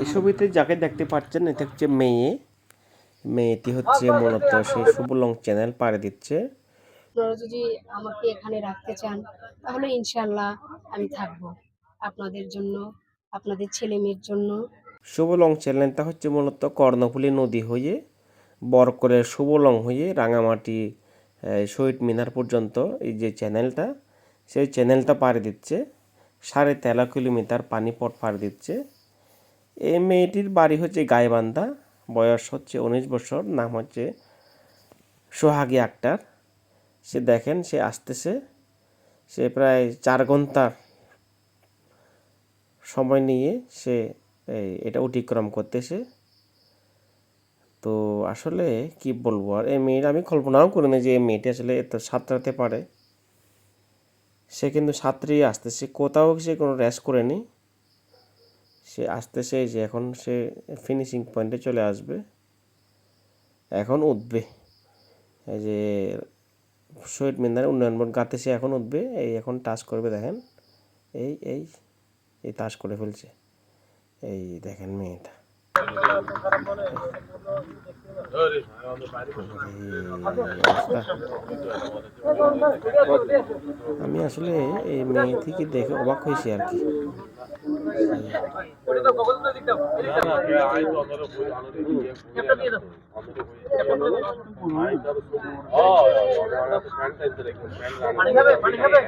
এই ছবিতে যাকে দেখতে পাচ্ছেন এটা হচ্ছে মেয়ে। মেয়েটি হচ্ছে মূলত সেই সুবলং চ্যানেল পাড়ে দিচ্ছে। আপনারা যদি আমাকে এখানে রাখতে চান তাহলে ইনশাল্লাহ আমি থাকব আপনাদের জন্য আপনাদের ছেলে মেয়ের জন্য। সুবলং চ্যানেলটা হচ্ছে মূলত কর্ণফুলী নদী হয়ে বরকলের সুবলং হয়ে রাঙামাটি শহীদ মিনার পর্যন্ত এই যে চ্যানেলটা সেই চ্যানেলটা পাড়ি দিচ্ছে। সাড়ে তেরো কিলোমিটার পানিপট পাড়ি দিচ্ছে। এই মেয়েটির বাড়ি হচ্ছে গাইবান্ধা। বয়স হচ্ছে উনিশ বছর, নাম হচ্ছে সোহাগী আক্তার। সে দেখেন, সে আসতেছে। সে প্রায় চার ঘণ্টার সময় নিয়ে সে এটা অতিক্রম করতেছে। তো আসলে কি বলব আর, এই মেয়েটা আমি কল্পনাও করিনি যে এই মেয়েটি আসলে এত সাঁতরাতে পারে। সে কিন্তু সাঁতরিয়ে আসতেছে, কোথাও সে কোনো রেস্ট করেনি। সে আসতেছে সে যে এখন সে ফিনিশিং পয়েন্টে চলে আসবে। এখন উঠবে। এই যে শহীদ মিনার উন্নয়ন বোর্ড গাতে সে এখন উঠবে। এই এখন টাচ করবে দেখেন। এই এই এই টাচ করে ফেলছে। এই দেখেন মেয়েটা। আমি আসলে এই মেয়ে থেকে দেখে অবাক হয়েছি আর কি। পানি খাবে পানি খাবে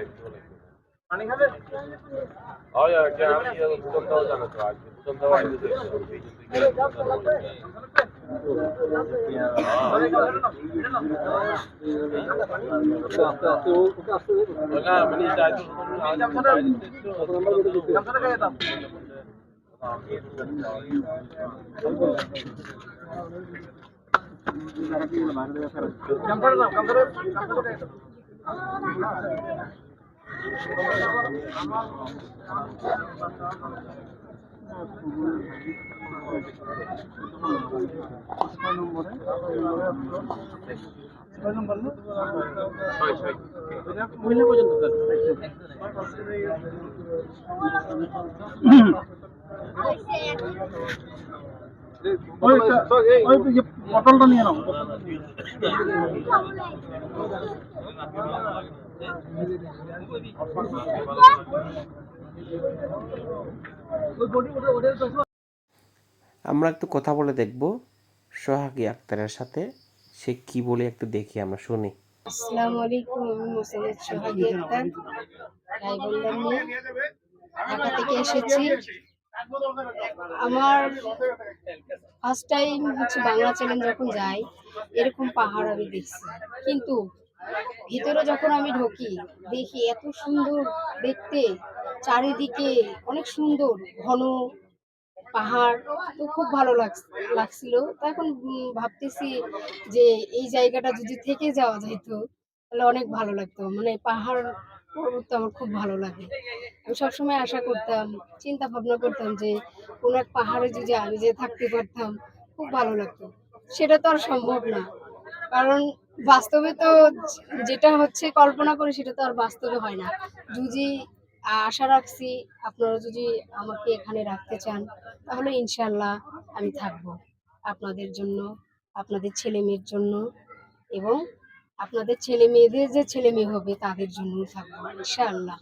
Hayır, cami yalı tutamda olacağını var. Tutamda var. Kampar, kampar, kampar. ছয় নম্বর না মহিলা পর্যন্ত পটলটা নিয়ে নাও। আমরা একটু কথা বলে দেখব সোহাগী আক্তারের সাথে সে কি বলে একটু দেখি আমরা শুনি। আসসালামু আলাইকুম আমি সোহাগী আক্তার মেয়ে ঢাকা থেকে এসেছি। আমার ফার্স্ট টাইম হচ্ছে বাংলা চ্যানেল যখন যাই, এরকম পাহাড় আমি দেখছি। কিন্তু ভিতরে যখন আমি ঢুকি, দেখি এত সুন্দর দেখতে, চারিদিকে অনেক সুন্দর ঘন পাহাড়, তো খুব ভালো লাগ- লাগছিল। তো এখন ভাবতেছি যে এই জায়গাটা যদি থেকে যাওয়া যেত তাহলে অনেক ভালো লাগতো। মানে পাহাড় পর্বত তো আমার খুব ভালো লাগে। আমি সবসময় আশা করতাম, চিন্তা ভাবনা করতাম যে, কোনো এক পাহাড়ে যদি আমি যে থাকতে পারতাম, খুব ভালো লাগতো। সেটা তো আর সম্ভব না। কারণ বাস্তবে তো যেটা হচ্ছে কল্পনা করি, সেটা তো আর বাস্তবে হয় না। যদি আশা রাখছি, আপনারা যদি আমাকে এখানে রাখতে চান, তাহলে ইনশাল্লাহ আমি থাকব। আপনাদের জন্য, আপনাদের ছেলে মেয়ের জন্য এবং আপনাদের ছেলে মেয়েদের যে ছেলে মেয়ে হবে তাদের জন্য থাকব ইনশাআল্লাহ।